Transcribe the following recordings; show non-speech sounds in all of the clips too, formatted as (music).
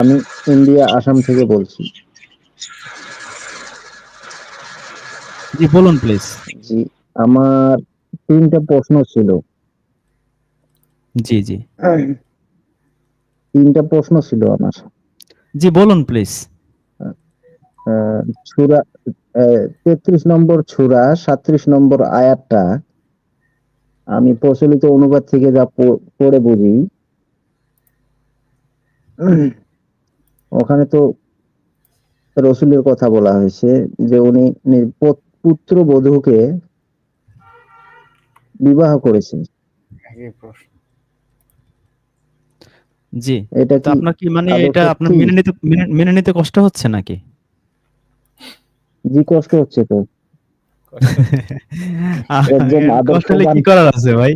আমি ইন্ডিয়া আসাম থেকে বলছি। জি বলুন প্লিজ। জি আমার তিনটা প্রশ্ন ছিল। জি জি। তিনটা প্রশ্ন ছিল আমার। জি বলুন প্লিজ। ছুরা তেত্রিশ নম্বর ছুরা সাত্রিশ নম্বর আয়াতটা আমি প্রচলিত অনুবাদ থেকে যা পড়ে বুঝি। ওখানে তো রসুলের কথা বলা হয়েছে যে উনি পুত্র বধূকে বিবাহ করেছেন। জি এটা তো আপনার কি মানে এটা আপনার মেনে নিতে মেনে- নিতে কষ্ট হচ্ছে নাকি? জি কষ্ট হচ্ছে তো। কষ্ট হলে কি করার আছে ভাই?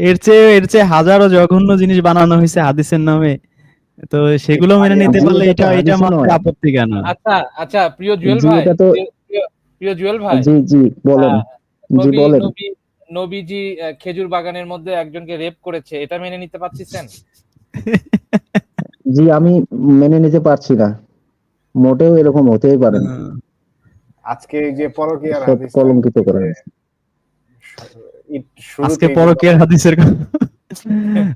এর চেয়ে এর চেয়ে হাজারো জঘন্য জিনিস বানানো হয়েছে হাদিসের নামে। তো সেগুলো মেনে নিতে পারলে এটা এটা নয়। আপত্তি কেন আচ্ছা আচ্ছা প্রিয় জুয়েল ভাই এটা তো- প্রিয়- জুয়েল ভাই। জি জি বলেন। জি নবী বলেন। নবীজি খেজুর বাগানের মধ্যে একজনকে রেপ করেছে এটা মেনে নিতে পারছিস জি আমি মেনে নিতে পারছি না। মোটেও এরকম হতেই পারে না। আজকে এই যে পরকীয়ার সব হাদিস কলঙ্কিত করা হয়েছে। আজকে পরকীয়ার হাদিসের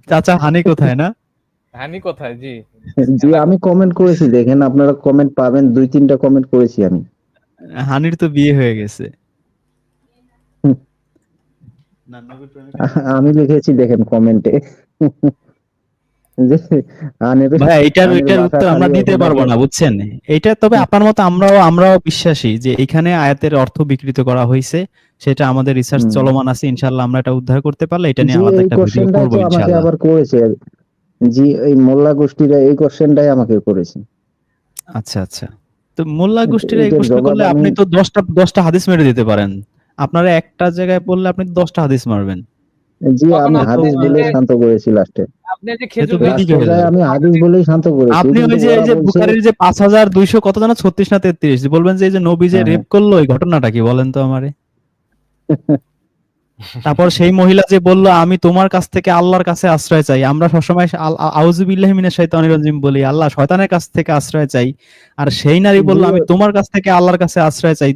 চাচা হানি কোথায় না? হানি কোথায়? জি। জি আমি কমেন্ট করেছি দেখেন আপনারা কমেন্ট পাবেন দুই তিনটা কমেন্ট করেছি আমি। হানির তো বিয়ে হয়ে গেছে। আমি লিখেছি দেখেন কমেন্টে ভাই এটার এটার উত্তর আমরা দিতে পারব না বুঝছেন? এটা তবে আপনার মতো আমরাও আমরাও বিশ্বাসী যে এখানে আয়াতের অর্থ বিকৃত করা হয়েছে সেটা আমাদের রিসার্চ চলমান আছে ইনশাআল্লাহ আমরা এটা উদ্ধার করতে পারলে এটা নিয়ে আমাদের একটা ভিডিও করব ইনশাআল্লাহ। আবার করেছে। জি এই মোল্লা গোষ্ঠীরা এই কোশ্চেনটাই আমাকে করেছে। আচ্ছা আচ্ছা। তো মোল্লা গোষ্ঠীর এই প্রশ্ন করলে আপনি তো দশটা দশটা হাদিস মেরে দিতে পারেন। আপনারা একটা জায়গায় পড়লে আপনি দশটা হাদিস মারবেন। জি আমি হাদিস বলে শান্ত করেছি লাস্টে আপনি যে খেজুর হয়ে। আমি হাদিস বলেই শান্ত করেছি আপনি ওই যে এই যে বুখারীর যে পাঁচ হাজার দুইশো কত জানা? ছত্রিশ না তেত্রিশ। বলবেন যে এই যে নবী যে হ্যাঁ। রেপ করল এই ঘটনাটা কি? বলেন তো আমারে। (laughs) তারপর সেই মহিলা যে বলল আমি তোমার কাছ থেকে আল্লাহর কাছে আশ্রয় চাই। আমরা সবসময় আউজুবিল্লাহি মিনাশ শাইতানির রাজিম বলি আল্লাহ শয়তানের কাছ থেকে আশ্রয় চাই। আর সেই নারী বলল আমি তোমার কাছ থেকে আল্লাহর কাছে আশ্রয় চাই।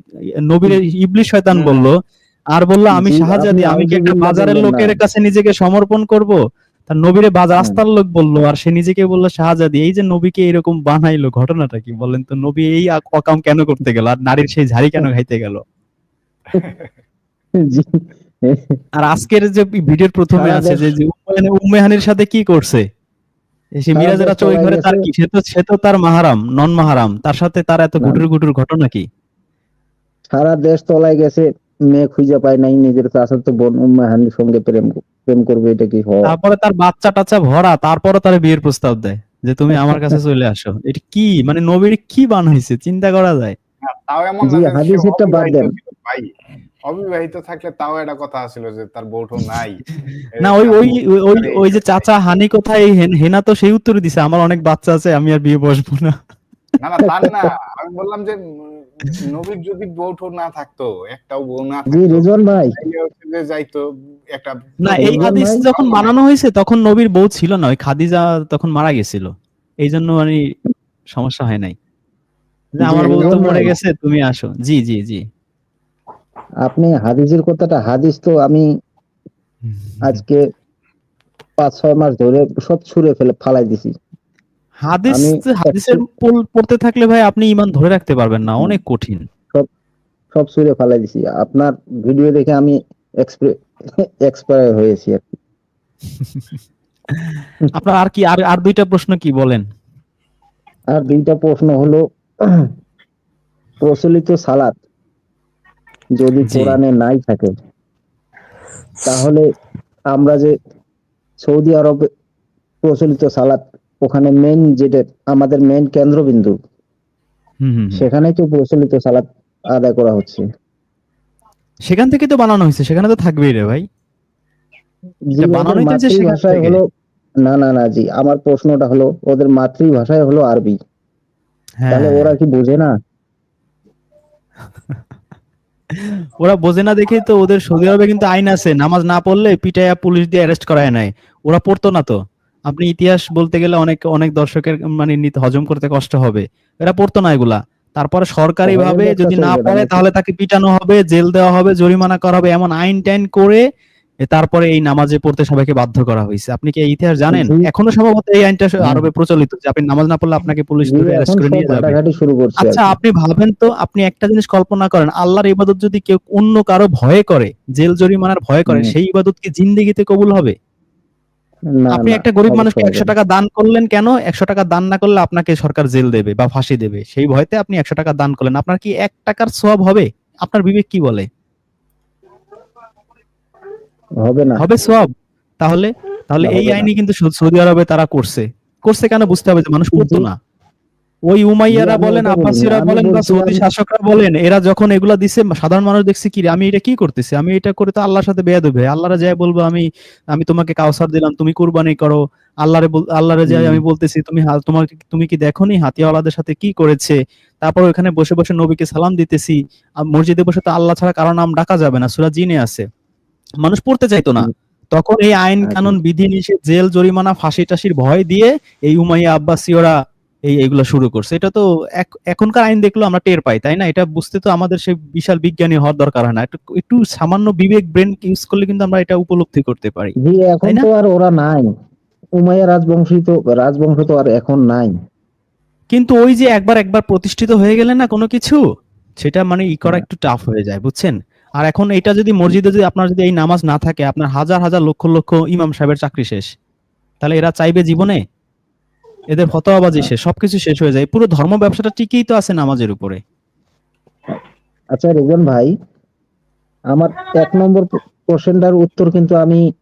নবীর ইবলিশ শয়তান হুম। বলল আর বলল আমি শাহজাদি আমি কি একটা বাজারের লোকের কাছে নিজেকে সমর্পণ করব? তার নবীরে বাজার হুম। রাস্তার লোক বলল আর সে নিজেকে বলল শাহজাদি এই যে নবীকে এরকম বানাইলো ঘটনাটা কি বলেন তো? নবী এই অকাম কেন করতে গেল? আর নারীর সেই ঝাড়ি কেন খাইতে গেল? আর আজকের যে ভিডিওর প্রথমে আছে যে যে উম্মে- উম্মেহানির সাথে কি করছে? সে মিরাজের ওই ঘরে তার কি? সে তো সে তো তার মাহারাম নন মাহারাম তার সাথে তার এত গুটুর গুটুর ঘটনা কি? সারা দেশ তলায় গেছে মেয়ে খুঁজে পায় নাই নিজের চাচার তো বোন উম্মা হানির সঙ্গে প্রেম প্রেম করবে এটা কি হয়? তারপরে তার বাচ্চা টাচ্চা ভরা তারপরে তার বিয়ের প্রস্তাব দেয় যে তুমি আমার কাছে চলে আসো। এটা কি? মানে নবীর কি বান বানাইছে চিন্তা করা যায়। তাও এমন না যে সে বাদ দেন। অবিবাহিত থাকলে তাও একটা কথা ছিল যে তার বউঠো নাই। (laughs) না ওই ওই ওই- ওই ওই যে চাচা হানি কোথায় এই হেনা তো সেই উত্তর দিছে আমার অনেক বাচ্চা আছে আমি আর বিয়ে বসবো না। না না তার না আমি বললাম যে নবীর যদি বউঠো না থাকতো একটাও বউ না জি থাকতো রিজওয়ান ভাই। যে যাইতো একটা না এই হাদিস যখন বানানো হয়েছে তখন নবীর বউ ছিল না ওই খাদিজা তখন মারা গেছিল। এই জন্য মানে সমস্যা হয় নাই। যে আমার বউ তো মরে গেছে তুমি আসো। জি জি জি। আপনি হাদিসের কথাটা হাদিস তো আমি আজকে পাঁচ ছয় মাস ধরে সব ছুঁড়ে ফেলে ফালাই দিছি। হাদিস হাদিসের পল- পড়তে থাকলে ভাই আপনি ইমান ধরে রাখতে পারবেন না অনেক কঠিন। সব ছুঁড়ে ফালাই দিছি। আপনার ভিডিও দেখে আমি এক্সপায়ার হয়েছি আর কি। (laughs) আপনার আর কি আর আর দুইটা প্রশ্ন কি বলেন? আর দুইটা প্রশ্ন হলো প্রচলিত সালাত। যদি। কোরআনে নাই থাকে তাহলে আমরা যে সৌদি আরবে প্রচলিত সালাত ওখানে মেন যেটা আমাদের মেন কেন্দ্রবিন্দু। সেখানেই তো প্রচলিত সালাত আদায় করা হচ্ছে সেখান থেকে তো বানানো হয়েছে সেখানে তো থাকবেই রে ভাই সেখান থেকে। হলো না না না জি আমার প্রশ্নটা হলো ওদের মাতৃভাষায় হলো আরবি হ্যাঁ তাহলে ওরা কি বোঝে না ওরা বোঝে না দেখেই তো ওদের সৌদি আরবে কিন্তু আইন আছে। নামাজ না পড়লে পিটাইয়া পুলিশ দিয়ে অ্যারেস্ট করায় নাই। ওরা পড়তো না তো। আপনি ইতিহাস বলতে গেলে অনেক অনেক দর্শকের মানে নিতে হজম করতে কষ্ট হবে। এরা পড়তো না এগুলা। তারপরে সরকারি ভাবে যদি না পড়ে তাহলে তাকে পিটানো হবে জেল দেওয়া হবে জরিমানা করা হবে এমন আইন টাইন করে তারপরে এই নামাজে পড়তে সবাইকে বাধ্য করা হয়েছে। আপনি কি এই ইতিহাস জানেন? এখনও সম্ভবত এই আইনটা আরবে প্রচলিত যে আপনি নামাজ না পড়লে আপনাকে পুলিশ ধরে অ্যারেস্ট করে নিয়ে যাবে। আচ্ছা আপনি ভাবেন তো আপনি একটা জিনিস কল্পনা করেন আল্লাহর ইবাদত যদি কেউ অন্য কারও ভয়ে করে জেল জরিমানার ভয় করে সেই ইবাদত কি জিন্দেগিতে কবুল হবে? আপনি একটা গরিব মানুষকে একশো টাকা দান করলেন কেন? একশো টাকা দান না করলে আপনাকে সরকার জেল দেবে বা ফাঁসি দেবে। সেই ভয়তে আপনি একশো টাকা দান করলেন। আপনার কি এক টাকার সওয়াব হবে? আপনার বিবেক কি বলে? হবে না। হবে সওয়াব তাহলে তাহলে এই আইনি কিন্তু সৌদি আরবে তারা করছে। করছে কেন বুঝতে হবে যে মানুষ পড়তো না। ওই উমাইয়ারা বলেন ওটা বলিনি। আব্বাসীরা আমি বলেন বা সৌদি শাসকরা বলেন এরা যখন এগুলা দিছে সাধারণ মানুষ দেখছে কি আমি এটা কি করতেছি? আমি এটা করে তো আল্লাহর সাথে বেয়াদ হবে আল্লাহরা যাই বলব আমি আমি তোমাকে কাউসার দিলাম তুমি কুরবানি করো। আল্লাহরে আল্লাহরে হুম। আমি বলতেছি তুমি তোমার তুমি কি দেখো নি হাতিয়াওয়ালাদের সাথে কি করেছে? তারপর ওখানে বসে বসে নবীকে সালাম দিতেছি। আর মসজিদে বসে তো আল্লাহ ছাড়া কারও নাম ডাকা যাবে না সুরা জিনে আছে। মানুষ পড়তে চাইতো না। তখন এই আইন। কানুন বিধি নিষেধ জেল জরিমানা ফাঁসি টাসির ভয় দিয়ে এই উমাইয়া আব্বাসীয়রা এই এইগুলা শুরু করছে। এটা তো এখনকার আইন দেখল আমরা টের পাই তাই না? এটা বুঝতে তো আমাদের সেই বিশাল বিজ্ঞানী হওয়ার দরকার হয় না। একটু একটু সামান্য বিবেক ব্রেন ইউজ করলে কিন্তু আমরা এটা উপলব্ধি করতে পারি। এখন তো আর ওরা নাই। উমাইয়া রাজবংশী তো রাজবংশ তো আর এখন নাই। কিন্তু ওই যে একবার একবার প্রতিষ্ঠিত হয়ে গেলে না কোনো কিছু? সেটা মানে ই করা হ্যাঁ। একটু টাফ হয়ে যায় বুঝছেন? আর এখন এটা যদি মসজিদে যদি আপনার যদি এই নামাজ না থাকে আপনার হাজার হাজার লক্ষ লক্ষ ইমাম সাহেবের চাকরি শেষ। তাহলে এরা চাইবে জীবনে? এদের ফতোয়াবাজি শেষ সবকিছু শেষ হয়ে যায়। পুরো ধর্ম ব্যবসাটা টিকেই তো আছে নামাজের উপরে। আচ্ছা রেজন ভাই আমার এক নম্বর কোশ্চেনটার উত্তর কিন্তু আমি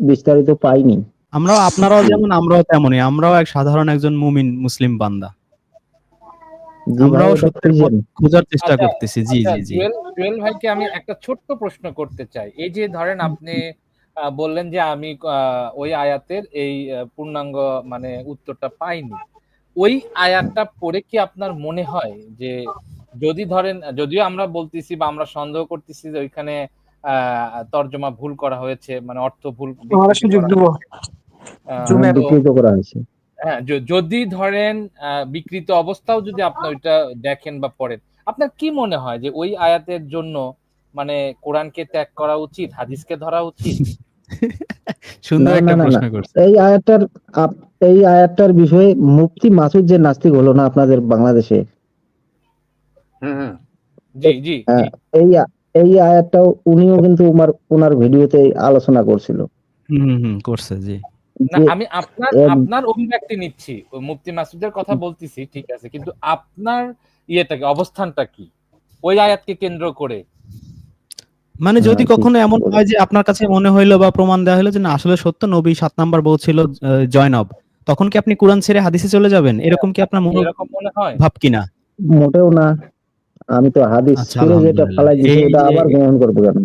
বিস্তারিত পাইনি। আমরাও আপনারাও যেমন আমরাও তেমনই। আমরাও এক সাধারণ একজন মুমিন মুসলিম বান্দা। আমরাও সত্যের পথ খোঁজার চেষ্টা আচ্ছা, করতেছি জি আচ্ছা, জি জি। জুয়েল ভাইকে আমি একটা ছোট্ট প্রশ্ন করতে চাই। এই যে ধরেন আপনি বললেন যে আমি আহ, ওই আয়াতের এই পূর্ণাঙ্গ মানে উত্তরটা পাইনি। ওই আয়াতটা পড়ে কি আপনার মনে হয় যে যদি ধরেন যদিও আমরা বলতেছি বা আমরা সন্দেহ করতেছি যে ওইখানে আহ, তর্জমা ভুল করা হয়েছে মানে অর্থ ভুল সুযোগ দেব। করা হয়েছে। হ্যাঁ যদি ধরেন আহ, বিকৃত অবস্থাও যদি আপনি ওইটা দেখেন বা পড়েন আপনার কি মনে হয় যে ওই আয়াতের জন্য মানে কোরআনকে ত্যাগ করা উচিত হাদিসকে ধরা উচিত? (laughs) সুন্দর একটা প্রশ্ন করছে এই আয়াতটার এই আয়াতটার বিষয়ে মুফতি মাসুদ যে নাস্তিক হলো না আপনাদের বাংলাদেশে? হুম জি জি। হ্যাঁ, এই এই আয়াতটাও উনিও কিন্তু উমার ওনার ভিডিওতে আলোচনা করছিল। হুম, হুম করছে জি। না আমি আপনার আপনার অভিব্যক্তি নিচ্ছি। মুফতি মাসুদের কথা বলতেছি ঠিক আছে কিন্তু আপনার ইয়েটাকে অবস্থানটা কি? ওই আয়াতকে কেন্দ্র করে। মানে হ্যাঁ, যদি কখনো এমন হয় যে আপনার কাছে মনে হইল বা প্রমাণ দেওয়া হলো যে না আসলে সত্য নবী সাত নাম্বার বউ ছিল জয়নব তখন কি আপনি কোরআন ছেড়ে হাদিসে চলে যাবেন? এরকম কি আপনার মনে এরকম মনে হয়। ভাব কিনা মোটেও না। আমি তো হাদিস আচ্ছা, ছেড়ে যেটা। ফালাই ওটা যে- আবার গ্রহণ করব কেন?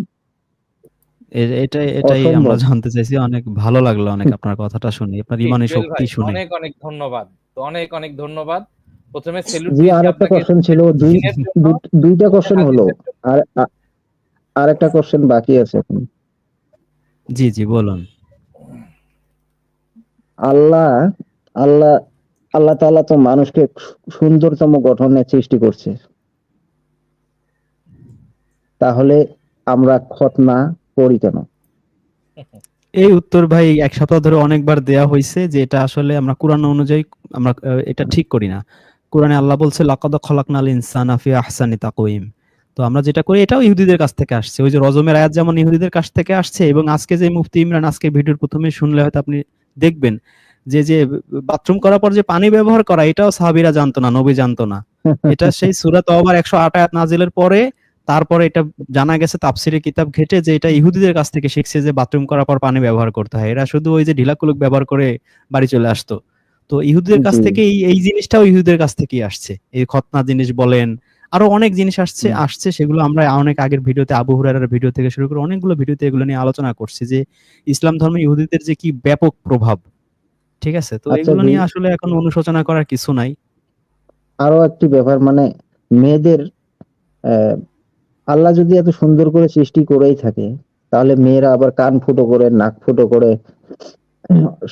এটাই এটাই আমরা জানতে চাইছি। অনেক ভালো লাগল অনেক (laughs) আপনার কথাটা শুনে। আপনার জি, ইমানি জুয়েল শক্তি শুনে। অনেক অনেক ধন্যবাদ। তো অনেক অনেক ধন্যবাদ। প্রথমে সেলুট জি আর একটা কোশ্চেন ছিল দুই দুইটা কোশ্চেন হলো। আর আর একটা কোশ্চেন বাকি আছে এখন। জি জি বলুন। আল্লাহ আল্লাহ আল্লাহ তাআলা তো মানুষকে সুন্দরতম গঠনে সৃষ্টি করছে। তাহলে আমরা খতনা করি কেন? এই উত্তর ভাই এক সপ্তাহ ধরে অনেকবার দেয়া হয়েছে যে এটা আসলে আমরা কোরআন অনুযায়ী আমরা এটা ঠিক করি না। কোরআনে আল্লাহ বলছে লাকাদ খলাকনাল ইনসানা ফি আহসানি তাকওয়িম। তো আমরা যেটা করি এটাও ইহুদিদের কাছ থেকে আসছে। ওই যে রজমের আয়াত যেমন ইহুদিদের কাছ থেকে আসছে এবং আজকে যে মুফতি ইমরান আজকে ভিডিওর প্রথমে শুনলে হয়তো আপনি দেখবেন যে যে বাথরুম করার পর যে পানি ব্যবহার করা এটাও সাহাবীরা জানতো না নবী জানতো না। (laughs) এটা সেই সূরা তওবার 108 আয়াত নাজিলের পরে তারপরে এটা জানা গেছে তাফসিরের কিতাব ঘেটে যে এটা ইহুদিদের কাছ থেকে শিখছে যে বাথরুম করার পর পানি ব্যবহার করতে হয়। এরা শুধু ওই যে ঢিলাকুলুক ব্যবহার করে বাড়ি চলে আসতো। তো ইহুদিদের কাছ থেকে এই এই জিনিসটাও ইহুদিদের কাছ থেকেই আসছে। এই খতনা জিনিস বলেন আরও অনেক জিনিস আসছে আসছে সেগুলো আমরা অনেক আগের ভিডিওতে আবু হুরায়রার ভিডিও থেকে শুরু করে অনেকগুলো ভিডিওতে এগুলো নিয়ে আলোচনা করছি যে ইসলাম ধর্মে ইহুদিদের যে কি ব্যাপক প্রভাব। ঠিক আছে? তো আচ্ছা, এগুলো নিয়ে আসলে এখন অনুশোচনা করার কিছু নাই। আরও একটি ব্যাপার মানে মেয়েদের আল্লাহ যদি এত সুন্দর করে সৃষ্টি করেই থাকে তাহলে মেয়েরা আবার কান ফুটো করে নাক ফুটো করে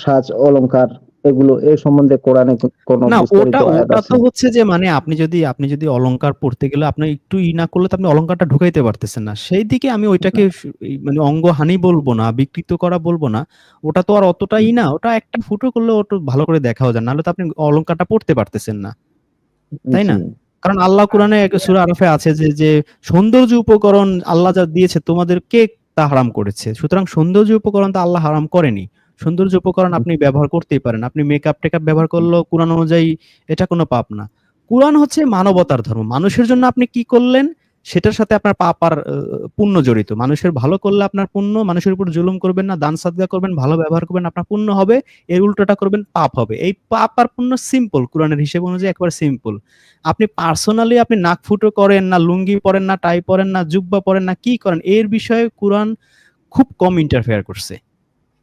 সাজ অলংকার এগুলো এ সম্বন্ধে কোরআনে কোনো না ওটা ওটা তো হচ্ছে যে মানে আপনি যদি আপনি যদি অলংকার পড়তে গেলে আপনি একটু ই না করলে তো আপনি অলংকারটা ঢুকাইতে পারতেছেন না। সেই দিকে আমি ওইটাকে মানে অঙ্গহানি বলব না বিকৃত করা বলব না। ওটা তো আর অতটাই না ওটা একটা ফুটো করলে ওটা ভালো করে দেখাও যায় নাহলে তো আপনি অলংকারটা পড়তে পারতেছেন না। তাই না? কারণ আল্লাহ কোরআনে আরফে আরাফে আছে যে যে সৌন্দর্য উপকরণ আল্লাহ যা দিয়েছে তোমাদের কে তা হারাম করেছে। সুতরাং সৌন্দর্য উপকরণ তা আল্লাহ হারাম করেনি। সৌন্দর্য উপকরণ আপনি ব্যবহার করতেই পারেন। আপনি মেকআপ টেকআপ ব্যবহার করলেও কোরআন অনুযায়ী এটা কোনো পাপ না। কোরআন হচ্ছে মানবতার ধর্ম। মানুষের জন্য আপনি কি করলেন? সেটার সাথে আপনার পাপ আর পুণ্য জড়িত। মানুষের ভালো করলে আপনার পুণ্য, মানুষের উপর জুলুম করবেন না, দান সাদগা করবেন, ভালো ব্যবহার করবেন, আপনার পুণ্য হবে, এর উল্টোটা করবেন, পাপ হবে। এই পাপ আর পুণ্য সিম্পল কোরআনের হিসেব অনুযায়ী একবার সিম্পল আপনি পার্সোনালি আপনি নাক ফুটো করেন না, লুঙ্গি পরেন না টাই পরেন না, জুব্বা পরেন না, কি করেন, এর বিষয়ে কোরআন খুব কম ইন্টারফেয়ার করছে।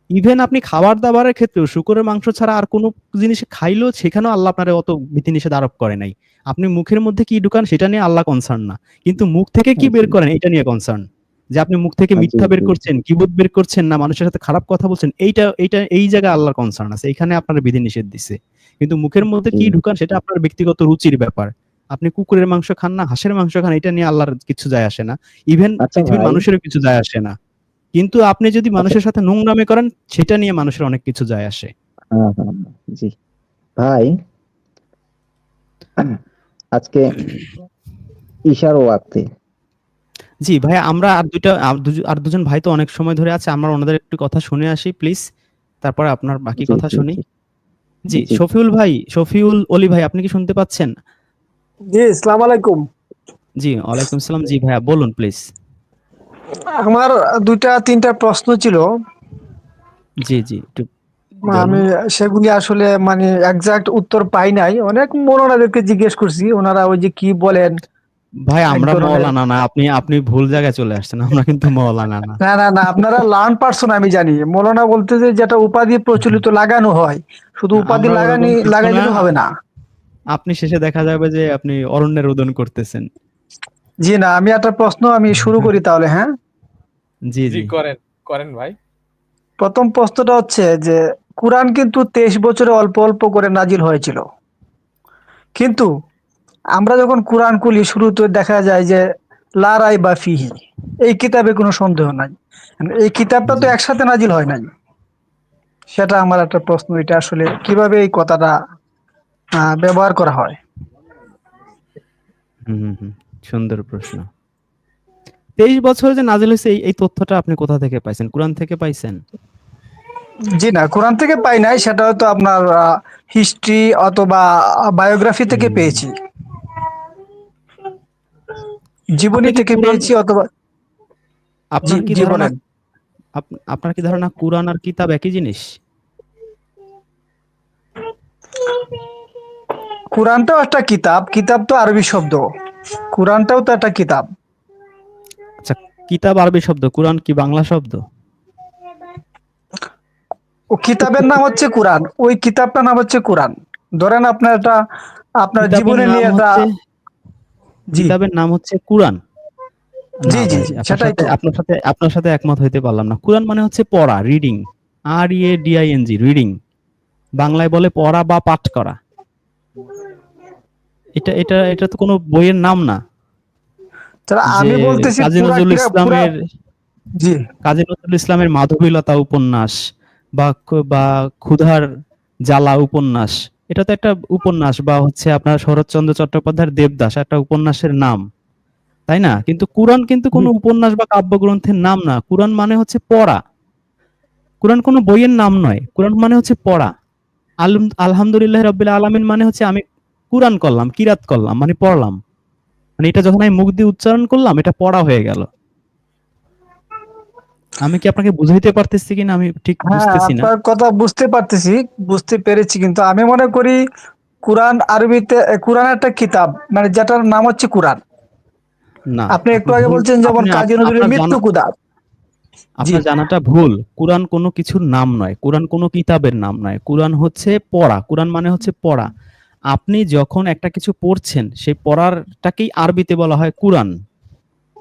ইভেন আপনি খাবার দাবারের ক্ষেত্রেও, শুকরের মাংস ছাড়া আর কোনো জিনিস খাইলেও সেখানেও আল্লাহ আপনার অত বিধিনিষেধ আরোপ করে নাই। আপনি মুখের মধ্যে কি ঢুকান সেটা নিয়ে আল্লাহ কনসার্ন না। কিন্তু মুখ থেকে কি বের করেন এটা নিয়ে কনসার্ন যে আপনি মুখ থেকে আচ্ছা, মিথ্যা বের জি। করছেন কিবোধ বের করছেন না মানুষের সাথে খারাপ কথা বলছেন এইটা এইটা এই জায়গায় আল্লাহর কনসার্ন আছে। এখানে আপনার বিধি নিষেধ দিছে। কিন্তু মুখের মধ্যে কি ঢুকান সেটা আপনার ব্যক্তিগত রুচির ব্যাপার। আপনি কুকুরের মাংস খান না হাঁসের মাংস খান এটা নিয়ে আল্লাহর কিছু যায় আসে না। ইভেন আচ্ছা পৃথিবীর। মানুষেরও কিছু যায় আসে না। কিন্তু আপনি যদি মানুষের সাথে নোংরামে করেন সেটা নিয়ে মানুষের অনেক কিছু যায় আসে। হ্যাঁ, হ্যাঁ, জি। ভাই। আজকে ঈশার ওয়াক্তে। জি ভাই আমরা আর দুইটা আর দুজন ভাই তো অনেক সময় ধরে আছে আমরা ওনাদের একটু কথা শুনে আসি প্লিজ। তারপরে আপনার বাকি কথা শুনি। জি। শফিউল ভাই শফিউল অলি ভাই আপনি কি শুনতে পাচ্ছেন? জি ইসলাম আলাইকুম। জি ওয়ালাইকুম সালাম। জি ভাইয়া বলুন প্লিজ। আমার দুইটা তিনটা প্রশ্ন ছিল। জি জি। আমি সেগুলি আসলে মানে একজাক্ট উত্তর পাই নাই। অনেক মৌলানাদেরকে জিজ্ঞেস করছি ওনারা ওই যে কি বলেন? ভাই আমরা মৌলানা না আপনি আপনি ভুল জায়গায় চলে আসছেন আমরা কিন্তু মৌলানা না। না না না আপনারা লার্ন পারসন আমি জানি। মৌলানা বলতে যে যেটা উপাধি প্রচলিত লাগানো হয় শুধু উপাধি লাগানি ওরকম কিছু লাগাই দিলে হবে না। আপনি শেষে দেখা যাবে যে আপনি অরণ্যের রোদন করতেছেন। জি না আমি একটা প্রশ্ন আমি শুরু করি তাহলে হ্যাঁ? জি। জি করেন করেন ভাই। প্রথম প্রশ্নটা হচ্ছে যে কোরআন কিন্তু তেইশ বছরে অল্প অল্প করে নাজিল হয়েছিল। কিন্তু আমরা যখন কোরআন খুলি, শুরুতে দেখা যায় যে লারাই বা ফিহি, এই কিতাবে কোনো সন্দেহ নাই। এই কিতাবটা তো একসাথে নাজিল হয় নাই। সেটা আমার একটা প্রশ্ন, এটা আসলে কীভাবে এই কথাটা ব্যবহার করা হয়? সুন্দর প্রশ্ন। তেইশ বছর যে নাজিল হয়েছে এই তথ্যটা আপনি কোথা থেকে পাইছেন? কোরআন থেকে পাইছেন? জি না কোরআন থেকে পাই নাই সেটা হয়তো আপনার হিস্ট্রি অথবা বায়োগ্রাফি থেকে পেয়েছি। জীবনী থেকে পেয়েছি অথবা আপনার কি ধারণা। আপনার কি ধারণা কোরআন আর কিতাব একই জিনিস? কোরআনটাও একটা কিতাব কিতাব তো আরবি শব্দ। কোরআনটাও তো একটা কিতাব। আচ্ছা কিতাব আরবি শব্দ কোরআন কি বাংলা শব্দ? ও কিতাবের নাম হচ্ছে কোরআন। ওই কিতাবটার নাম হচ্ছে কোরআন। ধরেন আপনার একটা আপনার জীবনে নিয়ে একটা কিতাবের নাম হচ্ছে কোরআন। জি, জি, সেটাই। আপনার সাথে আপনার সাথে একমত হইতে পারলাম না। কোরআন মানে হচ্ছে পড়া রিডিং আর ইএ ডিআইএনজি রিডিং বাংলায় বলে পড়া বা পাঠ করা। এটা এটা এটা তো কোনো বইয়ের নাম না। আমি বলতেছি কাজী নজরুল ইসলামের জি। কাজী নজরুল ইসলামের মাধবীলতা উপন্যাস। বা বা ক্ষুধার জ্বালা উপন্যাস। এটা তো একটা উপন্যাস বা হচ্ছে আপনার শরৎচন্দ্র চট্টোপাধ্যায়ের দেবদাস একটা উপন্যাসের নাম। তাই না? কিন্তু কোরআন কিন্তু কোনো উপন্যাস বা কাব্যগ্রন্থের নাম না। কোরআন মানে হচ্ছে পড়া। কোরআন কোনো বইয়ের নাম নয়। কোরআন মানে হচ্ছে পড়া। আলম- আলহামদুলিল্লাহ রবিল আলামিন মানে হচ্ছে আমি কোরআন করলাম কিরাত করলাম মানে পড়লাম। মানে এটা যখন আমি মুখ দিয়ে উচ্চারণ করলাম এটা পড়া হয়ে গেল। আমি কি আপনাকে বুঝাইতে পারতেছি কিনা? আমি ঠিক হ্যাঁ বুঝতেছি না। আপনার কথা বুঝতে পারতেছি বুঝতে পেরেছি কিন্তু আমি মনে করি কোরআন আরবিতে কোরআন একটা কিতাব মানে যেটার নাম হচ্ছে কোরআন। না আপনি একটু আগে বলছেন যেমন কাজী আপনার মৃত্যু কুদাব আপনার জানাটা ভুল। কোরআন কোনো কিছুর নাম নয়। কোরআন কোনো কিতাবের নাম নয়। কোরআন হচ্ছে পড়া। কোরআন মানে হচ্ছে পড়া। আপনি যখন একটা কিছু পড়ছেন সেই পড়ারটাকেই আরবিতে বলা হয় কোরআন।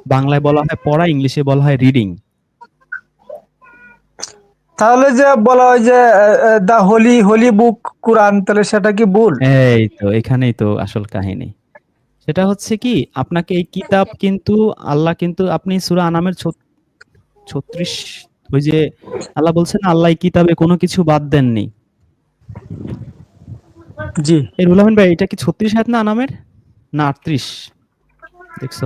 বাংলায় বলা হয় পড়া ইংলিশে বলা হয় রিডিং। তাহলে যে বলা হয় যে দা হোলি হোলি বুক কোরআন তাহলে সেটা কি ভুল? এই তো এখানেই তো আসল কাহিনী। সেটা হচ্ছে কি আপনাকে এই কিতাব কিন্তু আল্লাহ কিন্তু আপনি সূরা আনামের ছত্রিশ ওই যে আল্লাহ বলছেন আল্লাহ এই কিতাবে কোনো কিছু বাদ দেননি। জি। এই রুলামিন ভাই এটা কি ছত্রিশ হাত না আনামের? না আটত্রিশ। দেখছ?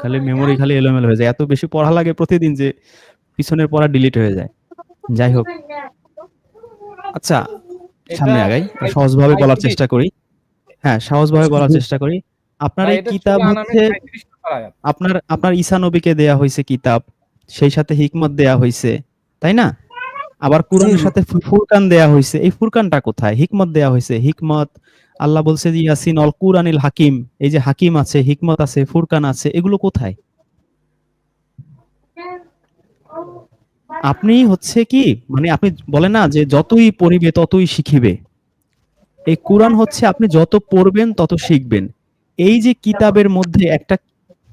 খালি মেমোরি খালি এলোমেলো হয়ে যায়। এত বেশি পড়া লাগে প্রতিদিন যে পিছনের পড়া ডিলিট হয়ে যায়। যাই হোক আচ্ছা সামনে আগাই। সহজভাবে বলার চেষ্টা করি। হ্যাঁ সহজভাবে বলার চেষ্টা করি। আপনার এই কিতাব হচ্ছে 35 নম্বর আয়াত। আপনার আপনার ঈসা নবীকে দেয়া হয়েছে কিতাব। সেই সাথে হিকমত দেয়া হয়েছে। তাই না? আবার কোরআনের সাথে ফুরকান দেয়া হয়েছে। এই ফুরকানটা কোথায়? হিকমত দেয়া হয়েছে। হিকমত আল্লাহ বলছে যে ইয়াসিন অল কুরআনিল হাকিম। এই যে হাকিম আছে হিকমত আছে ফুরকান আছে এগুলো কোথায়? আপনি হচ্ছে কি মানে আপনি বলেন না যে যতই পড়িবে ততই শিখিবে। এই কোরআন হচ্ছে আপনি যত পড়বেন তত শিখবেন। এই যে কিতাবের মধ্যে একটা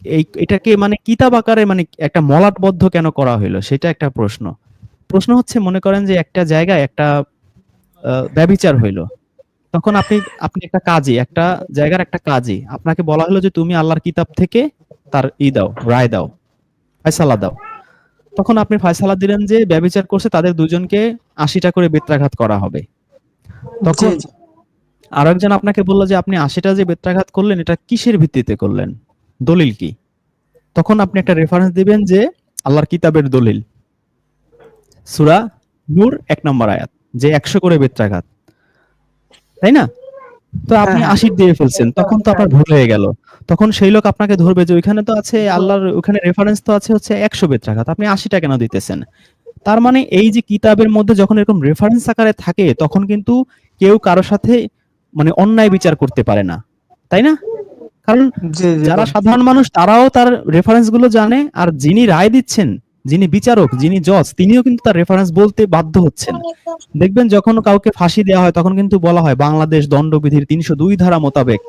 এই এটাকে মানে কিতাব আকারে মানে একটা মলাটবদ্ধ কেন করা হলো সেটা একটা প্রশ্ন। প্রশ্ন হচ্ছে মনে করেন যে একটা জায়গায় একটা আহ, ব্যভিচার হইল। তখন আপনি আপনি একটা কাজে একটা জায়গার একটা কাজী। আপনাকে বলা হলো যে তুমি আল্লাহর কিতাব থেকে তার ই দাও রায় দাও ফয়সালা দাও। তখন আপনি ফয়সালা দিলেন যে ব্যভিচার করছে তাদের দুজনকে আশিটা করে বেত্রাঘাত করা হবে। তখন। আর একজন আপনাকে বলল যে আপনি আশিটা যে বেত্রাঘাত করলেন এটা কিসের ভিত্তিতে করলেন? দলিল কি? তখন আপনি একটা রেফারেন্স দিবেন যে আল্লাহর কিতাবের দলিল। সুরা নূর এক নম্বর আয়াত যে একশো করে বেত্রাঘাত। তাই না? তো আপনি হ্যাঁ। আশি দিয়ে ফেলছেন। তখন তো আপনার ভুল হয়ে গেল। তখন সেই লোক আপনাকে ধরবে যে ওইখানে তো আছে আল্লাহর ওখানে রেফারেন্স তো আছে হচ্ছে একশো বেত্রাঘাত আপনি আশিটা কেন দিতেছেন? তার মানে এই যে কিতাবের মধ্যে যখন এরকম রেফারেন্স আকারে থাকে তখন কিন্তু কেউ কারও সাথে মানে অন্যায় বিচার করতে পারে না। তাই না? কারণ যারা সাধারণ মানুষ তারাও তার রেফারেন্সগুলো জানে আর যিনি রায় দিচ্ছেন যিনি বিচারক, যিনি জজ, তিনিও কিন্তু তার রেফারেন্স বলতে বাধ্য হচ্ছেন। দেখবেন যখন কাউকে ফাঁসি দেওয়া হয়, তখন কিন্তু বলা হয়, বাংলাদেশ দণ্ডবিধির তিনশো দুই ধারা মোতাবেক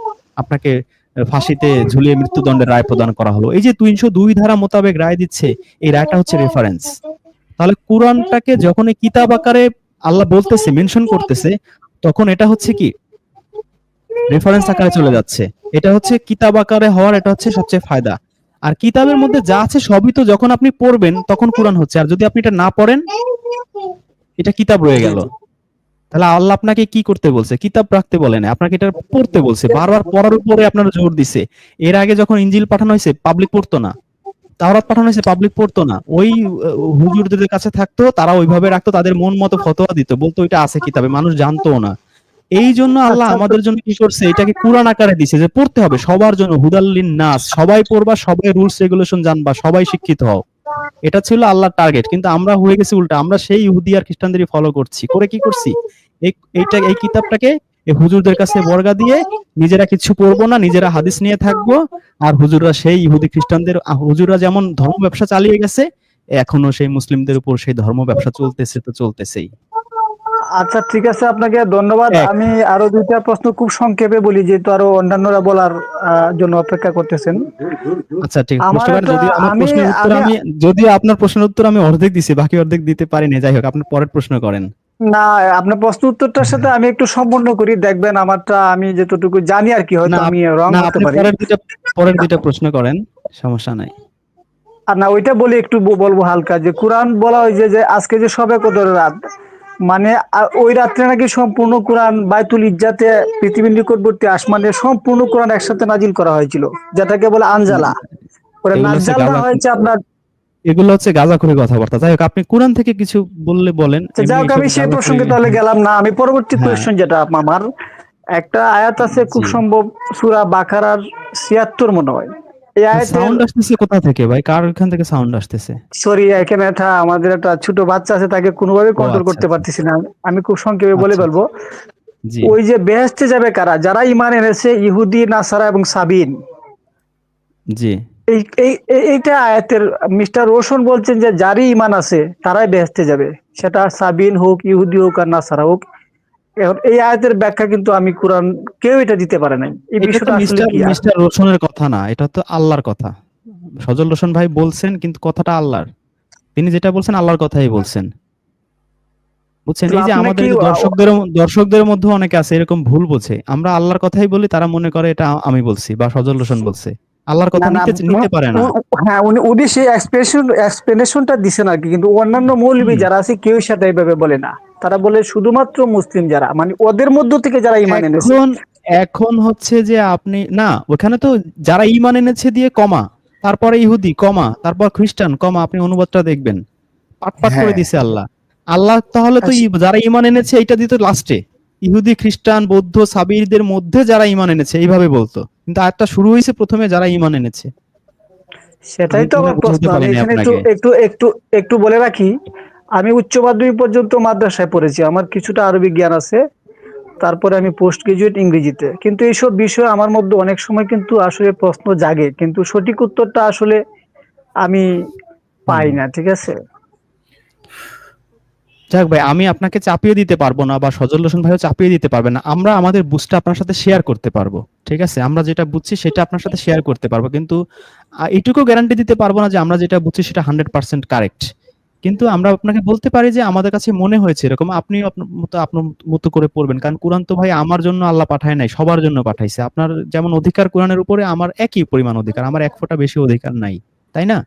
আপনাকে ফাঁসিতে ঝুলিয়ে মৃত্যুদণ্ডের রায় প্রদান করা হলো। এই যে তিনশো দুই ধারা মোতাবেক রায় দিচ্ছে, এই রায়টা হচ্ছে রেফারেন্স তাহলে কোরআনটাকে যখন এই কিতাব আকারে আল্লাহ বলতেছে মেনশন করতেছে, তখন এটা হচ্ছে কি? রেফারেন্স আকারে চলে যাচ্ছে। এটা হচ্ছে কিতাব আকারে হওয়ার এটা হচ্ছে সবচেয়ে ফায়দা। আর কিতাবের মধ্যে যা আছে সবই তো যখন আপনি পড়বেন, তখন কোরআন হচ্ছে। আর যদি আপনি এটা না পড়েন, এটা কিতাব রয়ে গেল। তাহলে আল্লাহ আপনাকে কি করতে বলছে? কিতাব রাখতে বলে না আপনাকে এটা পড়তে বলছে। বারবার পড়ার উপরে আপনার জোর দিছে। এর আগে যখন ইঞ্জিল পাঠানো হয়েছে, পাবলিক পড়তো না। তাওরাত পাঠানো হয়েছে, পাবলিক পড়তো না। ওই হুজুরদের কাছে থাকতো, তারা ওইভাবে রাখতো, তাদের মন মতো ফতোয়া দিত। বলতো, এটা আছে কিতাবে, মানুষ জানতো না। এই জন্য আল্লাহ আচ্ছা, আমাদের জন্য কি করছে? এটাকে কোরআন আকারে দিছে যে পড়তে হবে সবার জন্য হুদাল্লিন নাস সবাই পড়বা সবাই রুলস রেগুলেশন জানবা সবাই শিক্ষিত হও। এটা ছিল আল্লাহর টার্গেট কিন্তু আমরা হয়ে গেছি উল্টা। আমরা সেই ইহুদি আর খ্রিস্টানদেরই ফলো করছি। করে কি করছি? এই এইটা এই কিতাবটাকে এই হুজুরদের কাছে বর্গা দিয়ে নিজেরা কিছু পড়ব না নিজেরা হাদিস নিয়ে থাকব। আর হুজুররা সেই ইহুদি খ্রিস্টানদের হুজুররা যেমন ধর্ম ব্যবসা চালিয়ে গেছে এখনও সেই মুসলিমদের উপর সেই ধর্ম ব্যবসা চলতেছে তো চলতেছেই। আচ্ছা ঠিক আছে আপনাকে ধন্যবাদ। আমি আরও দুইটা প্রশ্ন খুব সংক্ষেপে বলি যেহেতু আরও অন্যান্যরা বলার জন্য অপেক্ষা করতেছেন। আচ্ছা ঠিক প্রশ্ন করেন আমার প্রশ্নের উত্তর আমি- যদিও আপনার প্রশ্নের উত্তর আমি অর্ধেক দিছি বাকি অর্ধেক দিতে পারিনি যাই হোক আপনি পরের প্রশ্ন করেন। না আপনার প্রশ্ন উত্তরটার সাথে আমি একটু সম্পূর্ণ করি। দেখবেন আমারটা আমি যতটুকু জানি আর কি হয়তো না, আমি রং না হতে পারি। পরের দুইটা পরের দুইটা প্রশ্ন করেন সমস্যা নাই। আর না ওইটা বলি একটু বলব হালকা যে কোরআন বলা হয় যে যে আজকে যে সবে কদর রাত মানে ওই রাত্রে নাকি সম্পূর্ণ কোরআন বাইতুল ইজ্জাতে পৃথিবীর নিকটবর্তী আসমানে সম্পূর্ণ কোরআন একসাথে নাজিল করা হয়েছিল যেটাকে বলে আনজালা। নাজালা হয়েছে আপনার এগুলো হচ্ছে গাজা গাঁজাখুরি কথাবার্তা। যাই হোক আপনি কোরআন থেকে কিছু বললে বলেন। যাই হোক আমি সেই প্রসঙ্গে তাহলে গেলাম না আমি পরবর্তী হ্যাঁ। কোয়েশ্চেন যেটা আমার একটা আয়াত আছে খুব সম্ভব সুরা বাকারার ছিয়াত্তর মনে হয়। সাউন্ড আসতেছে কোথা থেকে ভাই? কার ওখান থেকে সাউন্ড আসতেছে? সরি এখানে একটা আমাদের একটা ছোট বাচ্চা আছে তাকে কোনোভাবে কন্ট্রোল আচ্ছা, করতে আচ্ছা। পারতেছি না। আমি খুব সংক্ষেপে বলে আচ্ছা, বলব ওই যে বেহেস্তে যাবে কারা? যারা ইমান এনেছে ইহুদি নাসারা এবং সাবিন। জি। এই- এইটা আয়াতের মিস্টার রোশন বলছেন যে যারই ইমান আছে তারাই বেহেস্তে যাবে। সেটা সাবিন হোক ইহুদি হোক আর নাসারা হোক এখন এই আয়াতের ব্যাখ্যা কিন্তু আমি কোরআন কেউ এটা দিতে পারে নাই। এই বিষয়টা আসলে মিস্টার কি মিস্টার রোশনের কথা না এটা তো আল্লাহর কথা। সজল রোশন ভাই বলছেন কিন্তু কথাটা আল্লাহর। তিনি যেটা বলছেন আল্লাহর কথাই বলছেন। বুঝছেন? এই যে আমাদের দর্শকদের দর্শকদের মধ্যে অনেকে আছে এরকম ভুল বোঝে। আমরা আল্লাহর কথাই বলি তারা মনে করে এটা আমি বলছি বা সজল রোশন বলছে। আল্লাহর কথা নিতে নিতে পারে না। হ্যাঁ উনি উনি সেই এক্সপ্রেশন এক্সপ্লেনেশনটা দিছেন আর কি কিন্তু অন্যান্য মৌলবী। যারা আছে কেউ সেটা এইভাবে বলে না। তারা বলে শুধুমাত্র মুসলিম যারা মানে ওদের মধ্য থেকে যারা ইমান এনেছে। এখন হচ্ছে যে আপনি না ওখানে তো যারা ইমান এনেছে দিয়ে কমা তারপরে ইহুদি কমা তারপর খ্রিস্টান কমা আপনি অনুবাদটা দেখবেন। পাট পাট করে হ্যাঁ। দিছে আল্লাহ। আল্লাহ তাহলে তো যারা ইমান এনেছে এইটা দিত লাস্টে ইহুদি খ্রিস্টান বৌদ্ধ সাবিরদের মধ্যে যারা ইমান এনেছে এইভাবে বলতো। কিন্তু আয়াতটা শুরু হয়েছে প্রথমে যারা ইমান এনেছে। সেটাই তো আমার প্রশ্ন। একটু একটু একটু একটু বলে রাখি আমি উচ্চ মাধ্যমিক পর্যন্ত মাদ্রাসায় পড়েছি আমার কিছুটা আরবি জ্ঞান আছে তারপরে আমি পোস্ট গ্রাজুয়েট ইংরেজিতে। কিন্তু এইসব বিষয়ে আমার মধ্যে অনেক সময় কিন্তু আসলে প্রশ্ন জাগে কিন্তু সঠিক উত্তরটা আসলে আমি পাই না ঠিক আছে? যাক ভাই আমি আপনাকে চাপিয়ে দিতে পারব না বা সজল হোসেন ভাইও চাপিয়ে দিতে পারবে না আমরা আমাদের বুঝটা আপনার সাথে শেয়ার করতে পারব ঠিক আছে? আমরা যেটা বুঝছি সেটা আপনার সাথে শেয়ার করতে পারব কিন্তু আহ, এইটুকু গ্যারান্টি দিতে পারব না যে আমরা যেটা বুঝছি সেটা হান্ড্রেড পার্সেন্ট কারেক্ট কিন্তু আমরা আপনাকে বলতে পারি যে আমাদের কাছে মনে হয়েছে এরকম। আপনি আপনার মতো আপনার মতো করে পড়বেন। কারণ কোরআন তো ভাই আমার জন্য আল্লাহ পাঠায় নাই সবার জন্য পাঠাইছে। আপনার যেমন অধিকার কোরআনের উপরে আমার একই পরিমাণ অধিকার। আমার এক ফোঁটা বেশি অধিকার নাই তাই না?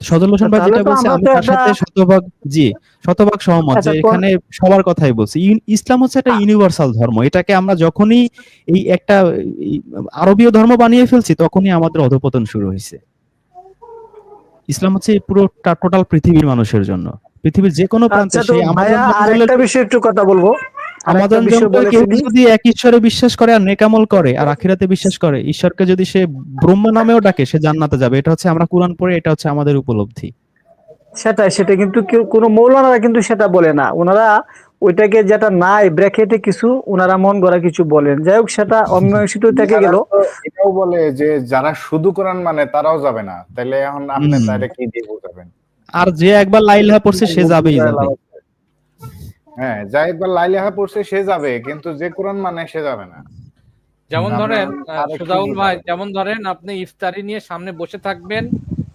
সজল হোসেন ভাই যেটা বলছে আমি তার সাথে শতভাগ জি শতভাগ সহমত আচ্ছা, যে এখানে সবার কথাই বলছি। ইসলাম হচ্ছে একটা ইউনিভার্সাল ধর্ম। এটাকে আমরা যখনই এই একটা আরবীয় ধর্ম বানিয়ে ফেলছি তখনই আমাদের অধপতন শুরু হয়েছে। ইসলাম হচ্ছে পুরো টোটাল পৃথিবীর মানুষের জন্য। পৃথিবীর যে কোনো প্রান্তে সেই আরেকটা বিষয়ে একটু কথা বলব। আমাদের কেউ যদি এক ঈশ্বরে বিশ্বাস করে আর নেকামল করে আর আখিরাতে বিশ্বাস করে ঈশ্বরকে যদি সে ব্রহ্ম নামেও ডাকে সে জান্নাতে যাবে। এটা হচ্ছে আমরা কোরআন পড়ে এটা হচ্ছে আমাদের উপলব্ধি। সেটাই সেটা কিন্তু কোনো মৌলানারা কিন্তু সেটা বলে না। ওনারা ওইটাকে যেটা নাই ব্র্যাকেটে কিছু ওনারা মন গড়া কিছু বলেন। যাই হোক সেটা অমীমাংসিত থেকে গেল। এটাও বলে যে যারা শুধু কোরআন মানে তারাও যাবে না। তাহলে এখন আপনি। তাহলে কি দিয়ে বোঝাবেন? আর যে একবার লাইলাহা পড়ছে সে যাবেই যাবে। হ্যাঁ যা একবার লাইলাহা পড়ছে সে যাবে কিন্তু যে কোরআন মানে সে যাবে না। যেমন ধরেন সুদাউল ভাই যেমন ধরেন আপনি ইফতারি নিয়ে সামনে বসে থাকবেন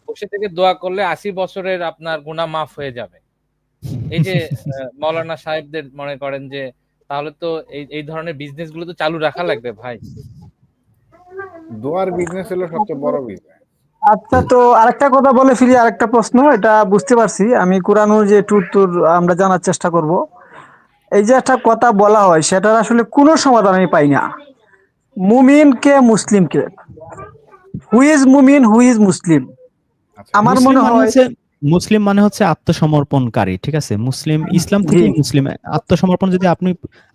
বসে থেকে দোয়া করলে আশি বছরের আপনার গুনাহ মাফ হয়ে যাবে। এই যে আহ, মাওলানা সাহেবদের মনে করেন যে তাহলে তো এই এই ধরনের বিজনেসগুলো তো চালু রাখা লাগবে ভাই। দোয়ার বিজনেস হলো সবচেয়ে বড় বিজনেস আচ্ছা তো আরেকটা কথা বলে ফিরি আরেকটা প্রশ্ন এটা বুঝতে পারছি। আমি কোরআন যে একটু উত্তর আমরা জানার চেষ্টা করব। এই যে একটা কথা বলা হয় সেটার আসলে কোনো সমাধান আমি পাই না। মুমিন কে মুসলিম কে? হু ইজ মুমিন হু ইজ মুসলিম? আচ্ছা। আমার মনে হয় মুসলিম মানে হচ্ছে আত্মসমর্পণকারী ঠিক আছে? মুসলিম ইসলাম থেকে মুসলিম। আত্মসমর্পণ যদি আপনি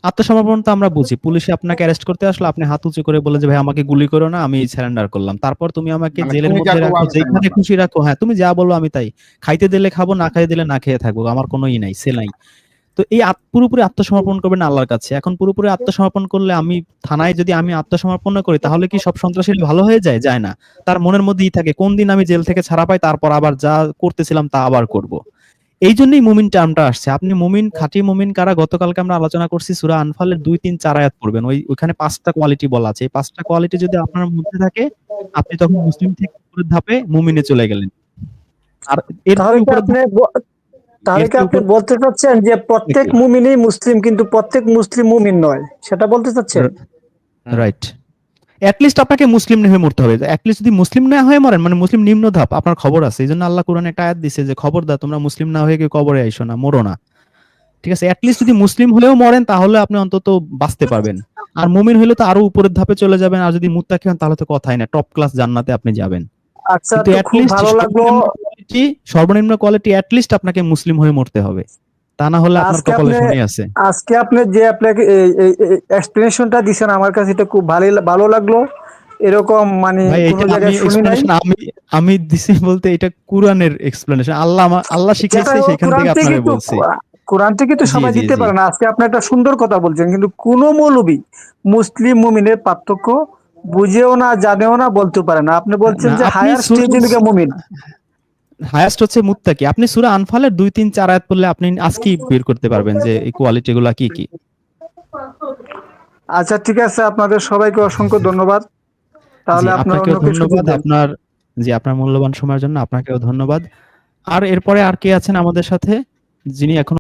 আত্মসমর্পণ তো আমরা বুঝি পুলিশে আপনাকে অ্যারেস্ট করতে আসলো আপনি হাত উঁচু করে বলে যে ভাই আমাকে গুলি করো না আমি সারেন্ডার করলাম। তারপর তুমি আমাকে মানে জেলের মধ্যে রাখো যেখানে খুশি রাখো। হ্যাঁ তুমি যা বলো আমি তাই। খাইতে দিলে খাব না খাইতে দিলে না খেয়ে থাকব আমার কোনো ই নাই সে নাই তো এই পুরোপুরি আত্মসমর্পণ করবেন আল্লাহর কাছে। এখন পুরোপুরি আত্মসমর্পণ করলে আমি থানায় যদি আমি আত্মসমর্পণ করি তাহলে কি সব সন্ত্রাসী ভালো হয়ে যায়? যায় না। তার মনের মধ্যেই থাকে কোন দিন আমি জেল থেকে ছাড়া পাই তারপর আবার যা করতেছিলাম তা আবার করব। এই জন্যই মুমিন টার্মটা আসছে। আপনি মুমিন খাঁটি মুমিন কারা? গতকালকে আমরা আলোচনা করছি সুরা আনফালের দুই তিন চার আয়াত পড়বেন। ওই ওইখানে পাঁচটা কোয়ালিটি বলা আছে। এই পাঁচটা কোয়ালিটি যদি আপনার মধ্যে থাকে আপনি তখন মুসলিম থেকে ধাপে মুমিনে চলে গেলেন। আর এর তাহলে কি আপনি বলতে চাচ্ছেন যে প্রত্যেক মুমিনই মুসলিম কিন্তু প্রত্যেক মুসলিম মুমিন নয়? সেটা বলতে চাচ্ছেন? রাইট। অ্যাটলিস্ট আপনাকে মুসলিম হয়ে মরতে হবে। অ্যাটলিস্ট যদি মুসলিম না হয়ে মরেন মানে মুসলিম নিম্ন ধাপ আপনার খবর আছে। এই জন্য আল্লাহ কোরআনে একটা আয়াত দিছে যে খবরদার তোমরা মুসলিম না হয়ে কেউ কবরে আইসো না মরো না। ঠিক আছে? অ্যাটলিস্ট যদি মুসলিম হলেও মরেন তাহলে আপনি অন্তত বাঁচতে পারবেন। আর মুমিন হলে তো আরও উপরের ধাপে চলে যাবেন। আর যদি মুত্তাকি হন তাহলে তো কথাই না। টপ ক্লাস জান্নাতে আপনি যাবেন। আচ্ছা তো খুব ভালো লাগল। সর্বনিম্ন কোয়ালিটি আপনাকে মুসলিম হয়ে মরতে হবে। তা না হলে আপনার কপালে শনি আছে। আজকে আপনি যে আপনাকে এক্সপ্লেনেশনটা দিছেন আমার কাছে এটা খুব ভালো ভালো লাগল। এরকম মানে কোনো জায়গায় শুনি নাই। আমি আমি দিছি বলতে এটা কোরআনের এক্সপ্লেনেশন আল্লাহ আল্লাহ শিখাইছে সেখান কোরআন থেকে আপনাকে তো বলছি। কোরআন থেকে তো সবাই দিতে। পারে না। আজকে আপনি একটা সুন্দর কথা বলছেন কিন্তু কোন মৌলবি মুসলিম মুমিনের পার্থক্য বুঝেও না জানেও না বলতে পারে না। আপনি বলছেন যে হায়ার শুধু- স্টেজে মুমিন। হায়েস্ট হচ্ছে মুত্তাকি। আপনি সূরা আনফালের দুই তিন চার আয়াত পড়লে আপনি আজকেই বের করতে পারবেন যে এই কোয়ালিটি গুলা কি কি। আচ্ছা ঠিক আছে আপনাদের সবাইকে অসংখ্য ধন্যবাদ। তাহলে আপনাকেও ধন্যবাদ। আপনার জি আপনার মূল্যবান সময়ের জন্য আপনাকেও ধন্যবাদ। আর এরপরে আর কে আছেন আমাদের সাথে যিনি এখন